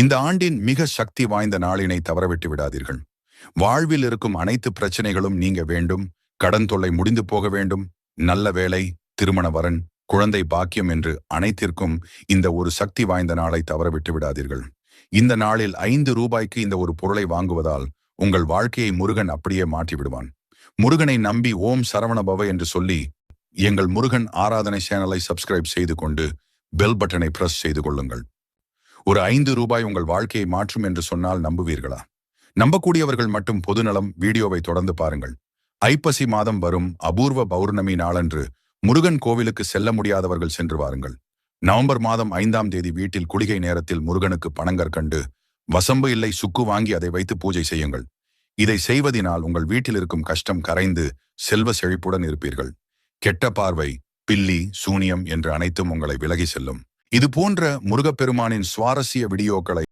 இந்த ஆண்டின் மிக சக்தி வாய்ந்த நாளினை தவறவிட்டு விடாதீர்கள். வாழ்வில் இருக்கும் அனைத்து பிரச்சனைகளும் நீங்க வேண்டும். கடன் தொல்லை முடிந்து போக வேண்டும். நல்ல வேலை திருமண வரன் குழந்தை பாக்கியம் என்று அனைத்திற்கும் இந்த ஒரு சக்தி வாய்ந்த நாளை தவறவிட்டு விடாதீர்கள். இந்த நாளில் ஐந்து ரூபாய்க்கு இந்த ஒரு பொருளை வாங்குவதால் உங்கள் வாழ்க்கையை முருகன் அப்படியே மாற்றி விடுவான் முருகனை நம்பி ஓம் சரவணபவ என்று சொல்லி எங்கள் முருகன் ஆராதனை சேனலை சப்ஸ்கிரைப் செய்து கொண்டு பெல் பட்டனை பிரஸ் செய்து கொள்ளுங்கள். ஒரு ஐந்து ரூபாய் உங்கள் வாழ்க்கையை மாற்றும் என்று சொன்னால் நம்புவீர்களா? நம்பக்கூடியவர்கள் மட்டும் பொதுநலம் வீடியோவை தொடர்ந்து பாருங்கள். ஐப்பசி மாதம் வரும் அபூர்வ பௌர்ணமி நாளன்று முருகன் கோவிலுக்கு செல்ல முடியாதவர்கள் சென்று வாருங்கள். நவம்பர் மாதம் ஐந்தாம் தேதி வீட்டில் குளிகை நேரத்தில் முருகனுக்கு பணங்கற்கண்டு வசம்பு இல்லை சுக்கு வாங்கி அதை வைத்து பூஜை செய்யுங்கள். இதை செய்வதினால் உங்கள் வீட்டில் இருக்கும் கஷ்டம் கரைந்து செல்வ செழிப்புடன் இருப்பீர்கள். கெட்ட பார்வை பில்லி சூனியம் என்று அனைத்தும் உங்களை விலகி செல்லும். இது போன்ற முருகப்பெருமானின் சுவாரஸ்ய வீடியோக்களை